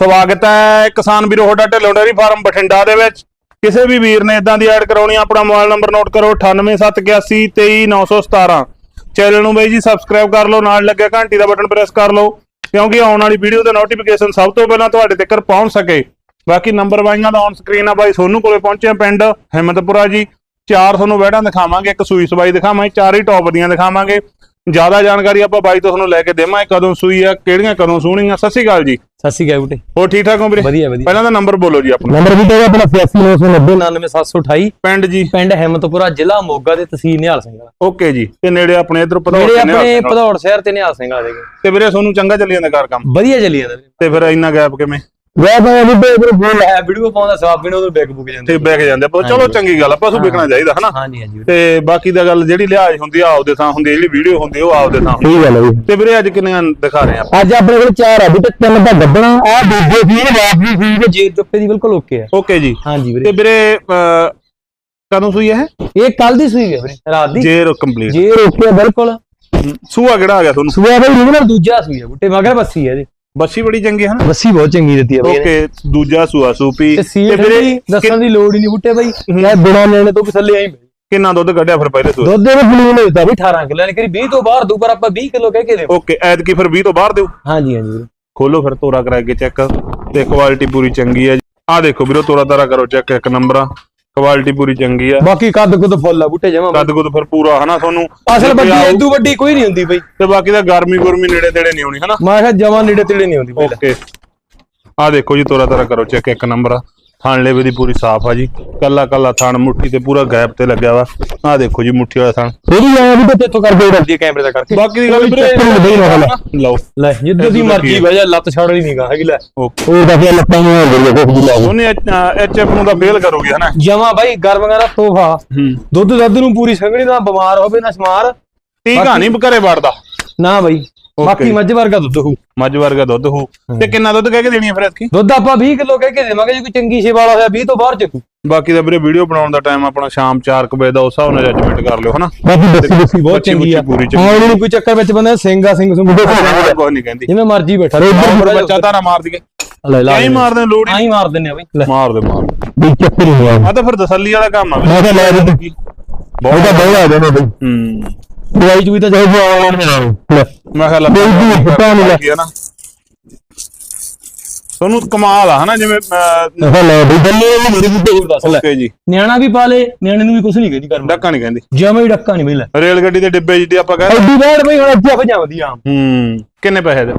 ਸਵਾਗਤ ਹੈ ਕਿਸਾਨ ਵੀਰੋ ਤੁਹਾਡਾ ਢਿੱਲੋਂ ਡੇਅਰੀ ਫਾਰਮ ਬਠਿੰਡਾ ਦੇ ਵਿੱਚ। ਕਿਸੇ ਵੀ ਵੀਰ ਨੇ ਇਦਾਂ ਦੀ ਐਡ ਕਰਾਉਣੀ ਆ, ਆਪਣਾ ਮੋਬਾਈਲ ਨੰਬਰ ਨੋਟ ਕਰੋ 9871823917 ਚੈਨਲ ਨੂੰ ਬਈ ਜੀ ਸਬਸਕ੍ਰਾਈਬ ਕਰ ਲਓ ਨਾਲ ਲੱਗਿਆ ਘੰਟੀ ਦਾ ਬਟਨ ਪ੍ਰੈਸ ਕਰ ਲਓ ਕਿਉਂਕਿ ਆਉਣ ਵਾਲੀ ਵੀਡੀਓ ਦਾ ਨੋਟੀਫਿਕੇਸ਼ਨ ਸਭ ਤੋਂ ਪਹਿਲਾਂ ਤੁਹਾਡੇ ਤੱਕ ਪਹੁੰਚ ਸਕੇ। ਬਾਕੀ ਨੰਬਰ ਵਾਈਆਂ ਦਾ ਔਨ ਸਕਰੀਨ ਆ ਬਾਈ ਸੋਨੂੰ ਕੋਲੇ ਪਹੁੰਚੇ ਪਿੰਡ ਹਿੰਮਤਪੁਰਾ ਜੀ। ਚਾਰ ਤੁਹਾਨੂੰ ਵੈੜਾਂ ਦਿਖਾਵਾਂਗੇ ਇੱਕ ਸੂਈ ਸਵਾਈ ਦਿਖਾਵਾਂਗੇ ਚਾਰ ਹੀ ਟੌਪ ਦੀਆਂ ਦਿਖਾਵਾਂਗੇ। ਜ਼ਿਆਦਾ ਜਾਣਕਾਰੀ ਆਪਾਂ ਬਾਈ ਤੋਂ ਤੁਹਾਨੂੰ ਲੈ ਕੇ ਦੇਵਾਂਗੇ ਕਦੋਂ ਸੂਈ ਆ ਕਿਹੜੀਆਂ ਕਦੋਂ ਸੂਣੀਆਂ ਸਤਿ ਸ਼੍ਰੀ ਅਕਾਲ ਜੀ। ਸਤਿ ਸ਼੍ਰੀ ਅਕਾਲ ਬੁੱਟੇ। ਹੋਰ ਠੀਕ ਠਾਕ ਹੋ ਵੀਰੇ? ਵਧੀਆ ਵਧੀਆ। ਪਹਿਲਾਂ ਤਾਂ ਨੰਬਰ ਬੋਲੋ ਜੀ ਆਪਣਾ। ਨੰਬਰ ਵੀ ਤੇਰਾ ਆਪਣਾ 8899099728 ਪਿੰਡ ਜੀ। ਪਿੰਡ ਹਿੰਮਤਪੁਰਾ ਜ਼ਿਲ੍ਹਾ ਮੋਗਾ ਦੇ ਤਹਿਸੀਲ ਨਿਹਾਲ ਸਿੰਘ ਓਕੇ ਜੀ ਤੇ ਨੇੜੇ ਆਪਣੇ ਇਧਰ ਪਤਾ ਮੇਰੇ ਆਪਣੇ ਭਦੌੜ ਸ਼ਹਿਰ ਤੇ ਨਿਹਾਲ ਸਿੰਘ ਵਾਲੇ ਤੇ ਵੀਰੇ ਤੁਹਾਨੂੰ ਚੰਗਾ ਚੱਲੀ ਜਾਂਦਾ ਕੰਮ? ਵਧੀਆ ਚੱਲੀ ਜਾਂਦਾ ਤੇ ਫਿਰ ਇੰਨਾ ਗੈਪ ਕਿਵੇਂ? ਵੇ ਭਾਈ ਬੁੱਟੇ ਇਧਰ ਫੋਨ ਹੈ ਵੀਡੀਓ ਪਾਉਂਦਾ ਸਵਾਬ ਵੀ ਉਧਰ ਬੈਕ ਬੁੱਕ ਜਾਂਦੇ ਤੇ ਬੈਕ ਜਾਂਦੇ ਆਪਾਂ ਚਲੋ ਚੰਗੀ ਗੱਲ ਆ ਪਸ਼ੂ ਵਿਕਣਾ ਚਾਹੀਦਾ ਹਨਾ? ਹਾਂਜੀ ਹਾਂਜੀ। ਤੇ ਬਾਕੀ ਦਾ ਗੱਲ ਜਿਹੜੀ ਲਿਹਾਜ਼ ਹੁੰਦੀ ਆ ਆਪਦੇ ਥਾਂ ਹੁੰਦੀ ਆ ਜਿਹੜੀ ਵੀਡੀਓ ਹੁੰਦੀ ਆ, ਉਹ ਆਪਦੇ ਥਾਂ ਹੁੰਦੀ ਠੀਕ ਗੱਲ ਹੈ ਆ। ਤੇ ਵੀਰੇ ਅੱਜ ਕਿੰਨੀਆਂ ਦਿਖਾ ਰਹੇ ਆ? ਅੱਜ ਆਪਣੇ ਕੋਲ ਚਾਰ ਆ ਬੁੱਟੇ ਤਿੰਨ ਤਾਂ ਗੱਬਣਾ ਆ ਦੂਜੇ ਸੀ ਰਾਤ ਦੀ ਸੀ ਤੇ ਜੇਰ ਚੁੱਪੇ ਦੀ ਬਿਲਕੁਲ ਓਕੇ ਆ। ਓਕੇ ਜੀ। ਹਾਂਜੀ ਤੇ ਵੀਰੇ ਵੀਰੇ ਅਹ, ਕਦੋਂ ਸੂਈ ਹੈ ਇਹ ਕੱਲ ਦੀ ਸੂਈ ਹੈ ਵੀਰੇ ਰਾਤ ਦੀ। ਜੇਰ ਕੰਪਲੀਟ ਜੇਰ ਓਕੇ ਆ ਬਿਲਕੁਲ। ਸੂਆ ਕਿਹੜਾ ਆ ਗਿਆ ਤੁਹਾਨੂੰ? ਸੂਆ ਬਈ ਰੀਜਨਲ ਦੂਜਾ ਸੂਈ ਹੈ ਬੁੱਟੇ ਮਗਰ ਬੱਸੀ ਹੈ ਇਹਦੀ। ਬੱਸੀ ਬੜੀ ਚੰਗੀ ਹੈ ਨਾ? ਬੱਸੀ ਬਹੁਤ ਚੰਗੀ ਦਿੱਤੀ ਹੈ। ਓਕੇ ਦੂਜਾ ਸੂਆ ਸੂਪੀ। ਤੇ ਵੀਰੇ ਦੱਸਣ ਦੀ ਲੋੜ ਹੀ ਨਹੀਂ ਬੁੱਟੇ ਬਾਈ। ਮੈਂ ਬਿਨਾ ਲੈਣੇ ਤੋਂ ਥੱਲੇ ਆਈ ਕਿੰਨਾ ਦੁੱਧ ਕੱਢਿਆ ਫਿਰ ਪਹਿਲੇ ਸੂਏ? ਦੁੱਧ ਦੇ ਬਲੂਨ ਦਿੱਤਾ ਵੀ 18 ਕਿਲੋ ਯਾਨੀ ਕਿ 20 ਤੋਂ ਬਾਹਰ ਦੂ ਪਰ ਆਪਾਂ 20 ਕਿਲੋ ਕਹਿ ਕੇ ਦੇ ਓਕੇ ਐਤਕੀ ਫਿਰ 20 ਤੋਂ ਬਾਹਰ ਦਿਓ। ਹਾਂਜੀ ਹਾਂਜੀ ਖੋਲੋ ਫਿਰ ਤੋਰਾ ਕਰਾ ਕੇ ਚੈੱਕ ਤੇ ਕੁਆਲਿਟੀ ਪੂਰੀ ਚੰਗੀ ਹੈ ਆ ਦੇਖੋ ਵੀਰੋ ਤੋਰਾ ਤਾਰਾ ਕਰੋ ਚੈੱਕ ਇੱਕ ਨੰਬਰ ਆ। ਕੁਆਲਿਟੀ ਪੂਰੀ ਚੰਗੀ ਆ। ਬਾਕੀ ਕੱਦ ਕੁੱਦ ਫੁੱਲ ਆ ਬੁੱਟੇ ਜਮਾ ਕੱਦ ਕੁੱਦ ਫਿਰ ਪੂਰਾ ਹਨਾ ਤੁਹਾਨੂੰ? ਅਸਲ ਵੱਡੀ ਇਦੋਂ ਵੱਡੀ ਕੋਈ ਨਹੀਂ ਹੁੰਦੀ ਬਈ। ਤੇ ਬਾਕੀ ਦਾ ਗਰਮੀ ਗੁਰਮੀ ਨੇੜੇ ਤੇੜੇ ਨਹੀਂ ਆਉਣੀ ਹਨਾ? ਮੈਂ ਕਿਹਾ ਜਮਾ ਨੇੜੇ ਤੇੜੇ ਨਹੀਂ ਬਈ। ਓਕੇ ਆ ਦੇਖੋ ਜੀ ਤੋਰਾ ਤਾਰਾ ਕਰੋ ਚੈੱਕ ਇੱਕ ਨੰਬਰ ਆ। ਥਣ ਲੇਵੇ ਦੀ ਪੂਰੀ ਸਾਫ਼ ਆ ਜੀ। ਕੱਲਾ ਕੱਲਾ ਥਣ ਮੁੱਠੀ ਤੇ ਪੂਰਾ ਗੈਪ ਤੇ ਲੱਗਿਆ ਵਾ। ਆ ਦੇਖੋ ਜੀ ਮੁੱਠੀ ਵਾਲਾ ਥਣ। ਥੋੜੀ ਆ ਵੀ ਤੇ ਇੱਥੋਂ ਕਰਕੇ ਉੜਦੀ ਕੈਮਰੇ ਦਾ ਕਰਕੇ। ਬਾਕੀ ਦੀ ਗੱਲ ਕੋਈ ਵੀਰੇ ਲਓ। ਲੈ ਜਿੱਦਾਂ ਦੀ ਮਰਜ਼ੀ ਹੈ? ਬਹਿ ਜਾ ਲੱਤ ਛੱਡ ਨਹੀਂ ਨਿਗਾ ਹੈਗੀ ਲੈ। ਓਕੇ। ਉਹ ਕਾਫੀ ਲੱਤਾਂ ਨੂੰ ਹੋ ਗਈ ਕੁਝ ਵੀ ਲਾਓ ਉਹਨੇ ਐਚਐਫ ਨੂੰ ਤਾਂ ਫੇਲ ਕਰੋਗੇ ਹਨਾ? ਜਮਾ ਬਾਈ ਗਰਮ ਗਰਮ ਤੋਹਫਾ। ਹੂੰ। ਦੁੱਧ ਦੁੱਧ ਨੂੰ ਪੂਰੀ ਸੰਗਣੀ ਦਾ ਬਿਮਾਰ ਹੋਵੇ ਨਾ ਸਮਾਰ। ਠੀਕ ਆ ਨਹੀਂ ਘਰੇ ਵੜਦਾ। ਨਾ ਬਾਈ। ਬਾਕੀ ਮੱਝ ਵਰਗਾ ਦੁੱਧ ਹੋਊ। ਮੱਝ ਵਰਗਾ ਦੁੱਧ ਹੋ। ਤੇ ਕਿੰਨਾ ਦੁੱਧ ਕਹਿ ਕੇ ਦੇਣੀ ਆ ਫਿਰ ਐਤਕੀ? ਦੁੱਧ ਆਪਾਂ 20 ਕਿਲੋ ਕਹਿ ਕੇ ਦੇਵਾਂਗੇ ਜੇ ਕੋਈ ਚੰਗੀ ਸੇਵਾ ਵਾਲਾ ਹੋਇਆ 20 ਤੋਂ ਬਾਹਰ ਚੱਕੂ। ਬਾਕੀ ਦਾ ਵੀਰੇ ਵੀਡੀਓ ਬਣਾਉਣ ਦਾ ਟਾਈਮ ਆਪਣਾ ਸ਼ਾਮ 4 ਵਜੇ ਦਾ ਉਸ ਹਿਸਾਬ ਨਾਲ ਜੱਜਮੈਂਟ ਕਰ ਲਿਓ ਹਨਾ? ਬਾਕੀ ਦੱਸੀ ਦੱਸੀ ਬਹੁਤ ਚੰਗੀ ਆ। ਹਾਂ ਨਹੀਂ ਕੋਈ ਚੱਕਰ ਵਿੱਚ ਬੰਦੇ ਸਿੰਘ ਸਿੰਘ ਸੁੰਗ ਕੁਝ ਨਹੀਂ ਕਹਿੰਦੀ। ਜਿਵੇਂ ਮਰਜ਼ੀ ਬੈਠਾ ਰਹੇ। ਬੱਚਾ ਤਾਰਾ ਮਾਰ ਦਈਏ। ਲੈ ਲਾ ਐਂ ਮਾਰਦੇ ਲੋੜ। ਹੀ ਆਈ ਮਾਰ ਦਿੰਨੇ ਆ ਬਈ। ਮਾਰ ਦੇ ਮਾਰ। ਵੀ ਚੱਕਰ ਹੀ ਹੋਇਆ। ਆ ਤਾਂ ਫਿਰ ਤਸੱਲੀ ਵਾਲਾ ਕੰਮ ਆ। ਮੈਂ ਤਾਂ ਲੈ ਤੂੰ ਬਹੁਤ ਬਹੁਤ ਆ ਜਾਣੇ ਬਈ। ਹੂੰ। ਦਵਾਈ ਚੂਈ ਤਾਂ ਚਾਹੀਦੀ ਆਉਣ ਲੈ। ਮੈਂ ਕਿਹਾ ਲੱਭਾ ਜੀ, ਪਤਾ ਨੀ ਲੱਗ- ਨਾ। ਤੁਹਾਨੂੰ ਕਮਾਲ ਆ ਹਨਾ ਜਿਵੇਂ ਲੈ ਬਈ ਬੱਲੇ ਇਹ ਮੇਰੇ ਬੁੱਢੇ ਹੋਰ ਦੱਸ ਲੈ। ਓਕੇ ਜੀ। ਨਿਆਣਾ ਵੀ ਪਾ ਲੇ ਨਿਆਣੇ ਨੂੰ ਵੀ ਕੁਝ ਨਹੀਂ ਕਹਿੰਦੀ ਕਰਨਾ ਡੱਕਾ ਨਹੀਂ ਕਹਿੰਦੀ। ਜਮਾ ਹੀ ਡੱਕਾ ਨਹੀਂ ਬਈ ਲੈ ਰੇਲ ਗੱਡੀ ਦੇ ਡਿੱਬੇ ਜਿੱਡੀ ਆਪਾਂ ਕਹਿੰਦੇ ਐਡੀ ਬੈਠ ਬਈ ਹੁਣ ਅੱਜਾ ਭਜਾਵਦੀ ਆ। ਹੂੰ ਕਿੰਨੇ ਪੈਸੇ ਦੇ?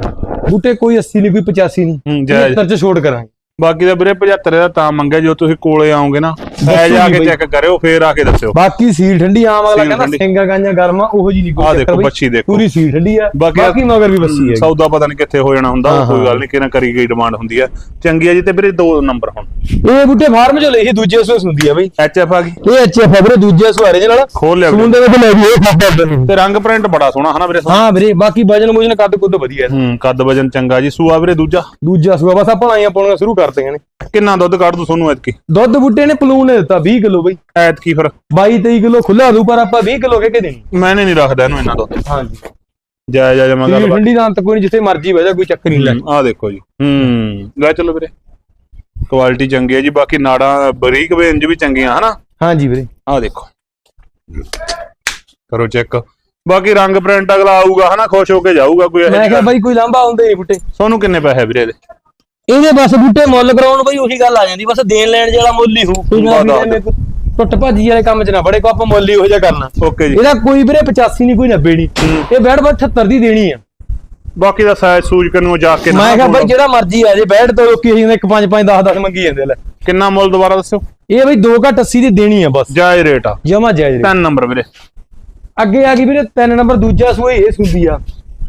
ਬੂਟੇ ਕੋਈ 80 ਨਹੀਂ ਕੋਈ 85 ਨਹੀਂ। ਹੂੰ ਜਾਇਜ਼। 75 ਚ ਛੋੜ ਕਰਾਂਗੇ। ਬਾਕੀ ਦਾ ਵੀਰੇ 75 ਦਾ ਤਾਂ ਮੰਗਿਆ ਜੋ ਤੁਸੀਂ ਕੋਲੇ ਆਓਗੇ ਨਾ ਐ ਜਾ ਕੇ। ਚੈੱਕ ਕਰਿਓ ਫੇਰ ਆ ਕੇ ਦੱਸਿਓ ਬਾਕੀ ਸੀਲ ਠੰਡੀ ਆਮ ਅਗਲਾ ਕਹਿੰਦਾ। ਸਿੰਘਾ ਗਾਂਜਾ ਗਰਮਾ ਉਹੋ ਜੀ ਨਹੀਂ ਕੋਈ ਚੱਕਰ ਦੇਖੋ। ਬੱਚੀ ਦੇਖੋ। ਪੂਰੀ ਸੀਲ ਠੰਡੀ ਆ ਬਾਕੀ- ਮਗਰ ਵੀ ਬੱਸੀ ਹੈ ਸੌਦਾ ਪਤਾ ਨਹੀਂ ਕਿੱਥੇ ਹੋ ਜਾਣਾ ਹੁੰਦਾ ਕੋਈ। ਗੱਲ ਨਹੀਂ ਕਿਹਨਾਂ ਕਰੀ ਗਈ ਡਿਮਾਂਡ ਹੁੰਦੀ ਹੈ ਚੰਗੀ ਆ ਜੀ ਤੇ ਵੀਰੇ ਦੋ ਨੰਬਰ ਹੁਣ ਇਹ ਬੂਟੇ ਫਾਰਮ ਚ ਲਈ ਸੀ ਦੂਜੇ ਸੂਸ ਹੁੰਦੀ ਆ ਬਈ। ਐਚਐਫ ਆ ਗਈ। ਇਹ ਅੱਛੇ ਫਬਰੇ ਦੂਜੇ ਸੁਹਾਰੇ ਦੇ ਨਾਲ। ਖੋਲ ਲਿਆ ਵੀਰੇ। ਦੇ ਵਿੱਚ ਲੈ ਵੀ ਇਹ ਖਾਦਾ ਤੇ ਰੰਗ ਪ੍ਰਿੰਟ ਬੜਾ ਸੋਹਣਾ ਹਨਾ ਵੀਰੇ? ਹਾਂ ਵੀਰੇ ਬਾਕੀ ਵਜਨ ਮੁਜਨ ਕੱਦ ਕੁੱਦ ਵਧੀਆ ਹੈ। ਹੂੰ ਕੱਦ ਵਜਨ ਚੰਗਾ ਜੀ। ਸੂਆ ਵੀਰੇ ਦੂਜਾ? ਦੂਜਾ ਸੂਆ ਬਸ ਆਪਾਂ ਆਈਆਂ ਪਾਉਣੀਆਂ ਸ਼ੁਰੂ ਕਰਤੀਆਂ ਨੇ। ਕਿੰਨਾ ਦੁੱਧ ਕੱਢ ਦੂ ਤੁਹਾਨੂੰ ਐਤਕੀ? ਦੁੱਧ ਬੂਟੇ ਨੇ ਪਲੂਨ ਨੇ ਦਿੱਤਾ 20 ਕਿਲੋ ਬਈ। ਐਤਕੀ ਫਿਰ? 22 23 ਕਿਲੋ ਖੁੱਲਾ ਦੂ ਪਰ ਆਪਾਂ 20 ਕਿਲੋ ਕਹਿ ਕੇ ਦੇਣੀ। ਮੈਨੇ ਨਹੀਂ ਰੱਖਦਾ ਇਹਨੂੰ ਇੰਨਾ ਦੁੱਧ। ਹਾਂਜੀ। ਜਾਇ ਜਾਇ ਮੈਂ ਗੱਲ ਠੰਡੀ ਦਾ ਅੰਤ ਕੋਈ ਨਹੀਂ ਜਿੱਥੇ ਮਰਜ਼ੀ ਬਹਿ ਜਾ ਕੋਈ ਚੱਕਰ ਨਹੀਂ ਲੈ। ਆ ਦੇਖੋ ਜੀ। ਹੂੰ ਲੈ ਚਲੋ ਵੀਰੇ। ਕੁਆਲਿਟੀ ਚੰਗੀ ਹੈ ਜੀ ਬਾਕੀ ਨਾੜਾਂ ਬਰੀਕ ਵੇਂਜ ਵੀ ਚੰਗੀਆਂ ਹਨਾ? ਹਾਂਜੀ ਵੀਰੇ। ਆ ਦੇਖੋ। ਕਰੋ ਚੈੱਕ ਬਾਕੀ ਰੰਗ ਪ੍ਰਿੰਟ ਅਗਲਾ ਆਊਗਾ ਹਨਾ? ਖੁਸ਼ ਹੋ ਕੇ ਜਾਊਗਾ ਕੋਈ ਮੈਂ ਜਿਹੀ। ਕਿਹਾ। ਬਾਈ ਕੋਈ ਲਾਂਭਾ ਹੁੰਦੇ ਨਹੀਂ ਬੂਟੇ। ਤੁਹਾਨੂੰ ਕਿੰਨੇ ਪੈਸੇ ਵੀਰੇ ਇਹਦੇ? ਇਹਦੇ ਬਸ ਬੂਟੇ ਮੁੱਲ ਕਰਾਉਣ ਬਈ ਉਹੀ ਗੱਲ ਆ ਜਾਂਦੀ। ਬਸ ਦੇਣ ਲੈਣ ਜਿਹੜਾ ਮੁੱਲ ਹੀ ਕੋਈ ਨਾ ਟੁੱਟ ਭੱਜੀ ਵਾਲੇ ਕੰਮ 'ਚ ਨਾ ਬੜੇ ਕੋ ਆਪਾਂ ਮੁੱਲ ਹੀ ਹੋ ਜਾ ਕਰਨਾ। ਓਕੇ ਜੀ। ਇਹਦਾ ਕੋਈ ਵੀਰੇ 85 ਨਹੀਂ ਕੋਈ 90 ਨਹੀਂ ਇਹ ਬੈਠ 78 ਦੀ ਦੇਣੀ ਆ। ਬਾਕੀ ਦਾ ਸਾਇਜ਼ ਸੂਜ ਨੂੰ ਜਾ ਕੇ ਮੈਂ ਕਿਹਾ। ਬਈ ਜਿਹੜਾ ਮਰਜ਼ੀ ਆ ਜੇ ਬੈਠ ਤੋਂ ਲੋਕੀ ਅਸੀਂ ਇੱਕ 5 5 10 10 ਮੰਗੀ ਜਾਂਦੇ ਲੈ। ਕਿੰਨਾ ਮੁੱਲ ਦੁਬਾਰਾ ਦੱਸਿਓ? ਇਹ ਬਈ 2 ਘੱਟ 80 ਦੀ ਦੇਣੀ ਆ ਬਸ। ਜਾਇਜ਼ ਰੇਟ ਆ। ਜਮਾ ਜਾਇਜ਼ ਰੇਟ। ਤਿੰਨ ਨੰਬਰ ਵੀਰੇ। ਅੱਗੇ ਆ ਗਈ ਵੀਰੇ 3 ਨੰਬਰ ਦੂਜਾ ਸੂਏ ਇਹ ਸੁੰਦੀ ਆ।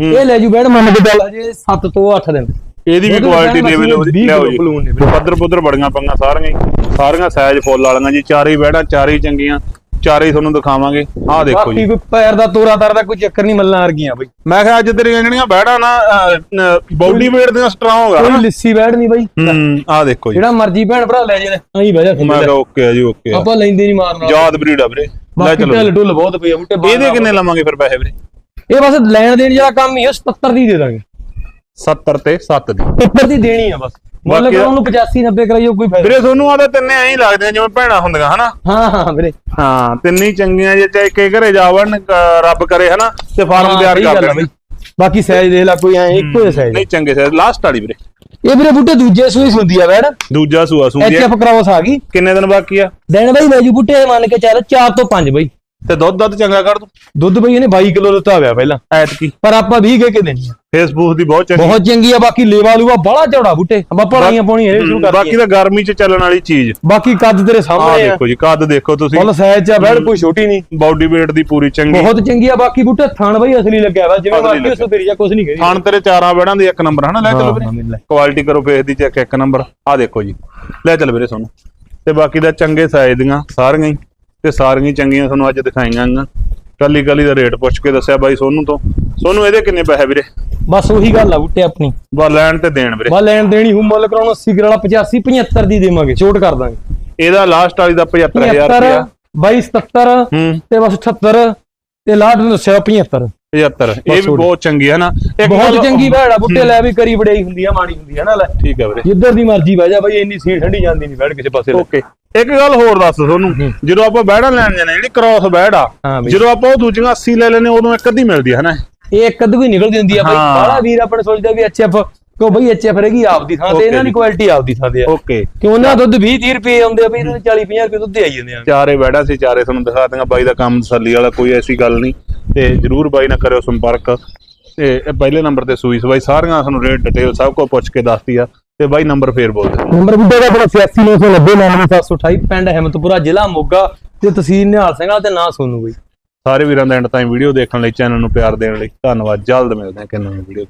ਇਹ ਲੈ ਜੂ ਬੈਠ ਮੰਨ ਕੇ ਚੱਲ ਜੇ 7 ਤੋਂ 8 ਦਿਨ। ਇਹਦੀ ਵੀ ਕੁਆਲਿਟੀ ਲੈਵਲ ਲਿਆਓ ਜੀ। ਪੱਧਰ ਪੁੱਧਰ ਬੜੀਆਂ ਪੰਗਾ ਸਾਰੀਆਂ। ਸਾਰੀਆਂ ਸਾਈਜ਼ ਫੁੱਲ ਵਾਲੀਆਂ ਜੀ ਚਾਰੇ ਬੈੜਾਂ ਚਾਰੇ ਚੰਗੀਆਂ। ਚਾਰੇ ਹੀ ਤੁਹਾਨੂੰ ਦਿਖਾਵਾਂਗੇ। ਆਹ ਦੇਖੋ ਬਾਕੀ ਜੀ। ਕੋਈ ਪੈਰ ਦਾ ਤੋਰਾ ਤਾਰ ਦਾ ਕੋਈ ਚੱਕਰ ਨਹੀਂ ਮੱਲਾਂ ਵਰਗੀਆਂ ਬਈ। ਮੈਂ ਕਿਹਾ ਅੱਜ ਤੇਰੀਆਂ ਜਿਹੜੀਆਂ ਬੈੜਾਂ ਨਾ ਬਾਡੀ weight ਦੀਆਂ ਸਟਰੋਂਗ ਆ ਕੋਈ ਲਿੱਸੀ ਬੈਠ ਨਹੀਂ ਬਈ। ਹੂੰ ਆਹ ਦੇਖੋ ਜੀ। ਜਿਹੜਾ ਮਰਜ਼ੀ ਭੈਣ ਭਰਾ ਲੈ ਜੇ ਅਹੀਂ ਬਹਿ ਜਾ ਮੈਂ। ਕਿਹਾ ਓਕੇ ਆ ਜੀ ਓਕੇ ਆ। ਆਪਾਂ ਲੈਂਦੇ ਨਹੀਂ ਮਾਰਨਾ ਯਾਦ ਬਰੀਡ ਆ ਵੀਰੇ। ਲੈ ਬਾਕੀ ਚਲੋ ਢਿੱਲ ਢੁੱਲ ਬਹੁਤ ਪਈ ਆ ਬੂਟੇ ਬਾਹਰ ਇਹਦੇ ਕਿੰਨੇ ਲਵਾਂਗੇ ਫਿਰ ਪੈਸੇ ਵੀਰੇ? ਇਹ ਬਸ ਲੈਣ ਦੇਣ ਜਿਹੜਾ ਕੰਮ ਹੀ ਆ 77 ਦੀ ਦੇ ਦਾਂਗੇ। 70 ਤੇ 7 ਦੀ। ਉੱਪਰ ਦੀ ਦੇਣੀ ਆ ਬਸ। ਮੁੱਲ ਬਾਕੀ- ਕਰਾਉਣ ਨੂੰ 85 90 ਕਰਾਈਓ ਕੋਈ ਫਾਇਦਾ ਵੀਰੇ ਤੁਹਾਨੂੰ ਆਦਾ ਤਿੰਨੇ ਐਂ ਹੀ ਲੱਗਦੇ ਆ ਜਿਵੇਂ ਭੈਣਾਂ ਹੁੰਦੀਆਂ ਹਨਾ? ਹਾਂ ਹਾਂ ਵੀਰੇ। ਹਾਂ ਤਿੰਨੇ ਹੀ ਚੰਗੀਆਂ ਜੇ ਚਾਹੇ ਕੇ ਘਰੇ ਜਾਵਣ ਰੱਬ ਕਰੇ ਹਨਾ? ਤੇ ਫਾਰਮ ਤਿਆਰ ਸਹੀ ਕਰ ਗੱਲ ਆ ਦੇਣ ਬਈ। ਬਾਕੀ ਸਾਈਜ਼ ਦੇਖ ਲੈ ਕੋਈ ਐ ਇੱਕੋ ਜਿਹਾ ਸਾਈਜ਼ ਨਹੀਂ ਚੰਗੇ ਸੇ ਲਾਸਟ ਵਾਲੀ ਵੀਰੇ। ਇਹ ਵੀਰੇ ਬੂਟੇ ਦੂਜੇ ਸੂਈ ਹੁੰਦੀ ਆ ਵੈੜ ਦੂਜਾ ਸੂਆ ਸੂੰਦੀ ਐਚਐਫ ਕ੍ਰਾਸ ਆ ਗਈ ਕਿੰਨੇ ਦਿਨ ਬਾਕੀ ਆ? ਦਿਨ ਬਈ ਵੈਜੂ ਬੂਟੇ ਮੰਨ ਕੇ ਚੱਲ 4 ਤੋਂ 5 ਬਈ। ਤੇ ਦੁੱਧ ਦੁੱਧ ਚੰਗਾ ਕਰ ਦੂੰ ਦੁੱਧ ਬਈ ਇਹਨੇ 22 ਕਿਲੋ ਦਿੱਤਾ ਹੋਇਆ ਪਹਿਲਾਂ। ਐਤਕੀ। ਪਰ ਆਪਾਂ 20 ਕੇ ਕੇ ਦੇਣੀ ਆ। ਫੇਸਬੁੱਕ ਦੀ ਬਹੁਤ ਚੰਗੀ ਬਹੁਤ ਚੰਗੀ ਆ ਬਾਕੀ ਲੇਵਾ ਲੂਵਾ ਬੜਾ ਚੌੜਾ ਬੂਟੇ। ਆਪਾਂ ਪੜਾਈਆਂ ਪਾਉਣੀਆਂ ਇਹ ਸ਼ੁਰੂ ਕਰ ਬਾਕੀ ਤਾਂ ਗਰਮੀ ਚ ਚੱਲਣ ਵਾਲੀ ਚੀਜ਼। ਬਾਕੀ ਕੱਦ ਤੇਰੇ ਸਾਹਮਣੇ ਆ। ਦੇਖੋ ਜੀ ਕੱਦ ਦੇਖੋ ਤੁਸੀਂ। ਫੁੱਲ ਸਾਈਜ਼ ਆ ਕੋਈ ਛੋਟੀ ਨਹੀਂ। ਬਾਡੀ weight ਦੀ ਪੂਰੀ ਚੰਗੀ। ਬਹੁਤ ਚੰਗੀ ਆ ਬਾਕੀ ਬੂਟੇ ਥਣ ਬਈ ਅਸਲੀ ਲੱਗਿਆ ਵਾ ਜਿਵੇਂ ਮਰਜ਼ੀ ਉਸ ਤੋਂ ਤੇਰੀ ਜਾਂ ਕੁਝ ਨਹੀਂ ਕਰੀ ਥਾਣ ਤੇਰੇ ਚਾਰਾਂ ਬੈੜਾਂ ਦੀ ਇੱਕ ਨੰਬਰ ਹਨਾ? ਲੈ ਚਲੋ ਵੀਰੇ। ਕੁਆਲਿਟੀ ਕਰੋ ਫੇਸ ਦੀ ਚੈੱਕ ਇੱਕ ਨੰਬਰ ਆ ਦੇਖੋ ਜੀ। ਲੈ ਚੱਲ ਵੀਰੇ ਤੁਹਾਨੂੰ ਤੇ ਬਾਕੀ ਦਾ ਚੰਗੇ ਸਾਈਜ਼ ਦੀਆਂ ਸਾਰੀਆਂ ਹੀ। ਤੇ ਸਾਰੀਆਂ ਚੰਗੀਆਂ ਤੁਹਾਨੂੰ ਅੱਜ ਦਿਖਾਈਆਂ ਗੀਆਂ। ਕੱਲੀ ਕੱਲੀ ਦਾ ਰੇਟ ਪੁੱਛ ਕੇ ਦੱਸਿਆ ਬਾਈ ਸੋਨੂੰ ਤੋਂ। ਸੋਨੂੰ ਇਹਦੇ ਕਿੰਨੇ ਪੈਸੇ ਵੀਰੇ? ਬਸ ਉਹੀ ਗੱਲ ਆ ਬੂਟੇ ਆਪਣੀ। ਬਾ ਲੈਣ ਤੇ ਦੇਣ ਵੀਰੇ। ਬਾ ਲੈਣ ਦੇਣੀ ਹੂ ਮੁੱਲ ਕਰਾਉਣਾ 80 ਕਰਾਲਾ 85 75 ਦੀ ਦੇਵਾਂਗੇ ਛੋਟ ਕਰ ਦਾਂਗੇ। ਇਹਦਾ ਲਾਸਟ ਵਾਲੀ ਦਾ 75000 75 ਰੁਪਇਆ। 22 77 ਹੂੰ। ਤੇ ਬਸ 78 ਤੇ ਲਾਟ ਨੂੰ ਦੱਸਿਆ 75 75 ਇਹ ਵੀ। ਬਹੁਤ ਚੰਗੀ ਹੈ ਨਾ। ਬਹੁਤ ਚੰਗੀ ਭੈੜਾ ਬੂਟੇ ਲੈ ਵੀ ਕਰੀ ਬੜਾਈ ਹੁੰਦੀ ਆ ਮਾੜੀ ਹੁੰਦੀ ਆ ਨਾ ਲੈ। ਠੀਕ ਹੈ ਵੀਰੇ। ਜਿੱਧਰ ਦੀ ਮਰਜ਼ੀ ਬਹਿ ਜਾ ਬਈ ਇੰਨੀ ਸੀਟ ਠੰਡੀ ਜਾਂਦੀ ਨਹੀਂ ਬੈਠ ਕਿਸੇ ਪਾਸੇ। ਓਕੇ ਇੱਕ ਗੱਲ ਹੋਰ ਦੱਸ ਤੁਹਾਨੂੰ ਜਦੋਂ ਆਪਾਂ ਬੈੜਾਂ ਲੈਣ ਜਾਂਦੇ ਜਿਹੜੀ ਕ੍ਰਾਸ ਬੈੜ ਜਦੋਂ ਆਪਾਂ ਉਹ ਦੂਜੀਆਂ 80 ਲੈ ਲੈਨੇ ਉਦੋਂ ਇੱਕ ਅੱਧੀ ਮਿਲਦੀ ਹੈ ਨਾ। ਇਹ ਇੱਕ ਅੱਧ ਵੀ ਨਿਕਲਦੀ ਹੁੰਦੀ ਆ ਬਈ। ਬਾਹਲਾ ਵੀਰ ਆਪਣੇ ਸੋਚਦਾ ਵੀ ਐਚਐਫ ਕੋ ਬਈ ਐਚਐਫ ਰਹੇਗੀ ਆਪਦੀ ਥਾਂ ਤੇ ਇਹਨਾਂ ਦੀ। ਕੁਆਲਿਟੀ ਆਪਦੀ ਥਾਂ ਤੇ ਆ। ਓਕੇ। ਕਿ ਉਹਨਾਂ ਦਾ ਦੁੱਧ 20 30 ਰੁਪਏ ਆਉਂਦੇ ਆ ਬਈ ਇਹਨਾਂ ਦੇ 40 50 ਰੁਪਏ ਦੁੱਧ ਆਈ ਜਾਂਦੇ ਆ। ਚਾਰੇ ਬੈੜਾਂ ਸੀ ਚਾਰੇ ਤੁਹਾਨੂੰ ਦਿਖਾ ਦਿੰਗਾ ਬਾਈ ਦਾ ਕੰਮ ਤਸੱਲੀ ਵਾਲਾ ਕੋਈ ਐਸੀ ਗੱਲ ਨਹੀਂ। ਤੇ ਜਰੂਰ ਬਾਈ ਨਾਲ ਕਰਿਓ ਸੰਪਰਕ। ਤੇ ਇਹ ਪਹਿਲੇ ਨੰਬਰ ਤੇ ਸੂਈ ਸਵਾਈ ਸਾਰੀਆਂ ਤੁਹਾਨੂੰ ਰੇਟ ਡਿਟੇਲ ਸਭ ਕੁਝ ਪੁੱਛ ਕੇ ਦੱਸਦੀ ਆ। ਤੇ ਬਾਈ ਨੰਬਰ ਫੇਰ ਬੋਲ ਦੇ। ਨੰਬਰ ਬੁੱਢੇ ਦਾ ਆਪਣਾ 8699099728 ਪਿੰਡ ਹਿੰਮਤਪੁਰਾ ਜ਼ਿਲ੍ਹਾ ਮੋਗਾ ਤੇ ਤਹਿਸੀਲ ਨਿਹਾਲ ਸਿੰਘਾ ਤੇ ਨਾਂ ਸੋਨੂ ਬਈ। ਸਾਰੇ ਵੀਰਾਂ ਦਾ ਐਂਡ ਤਾਈਂ ਵੀਡੀਓ ਦੇਖਣ ਲਈ ਚੈਨਲ ਨੂੰ ਪਿਆਰ ਦੇਣ ਲਈ ਧੰਨਵਾਦ। ਜਲਦ ਮਿਲਦੇ ਹਾਂ ਕਿ ਨਵੀਂ ਵੀਡੀਓ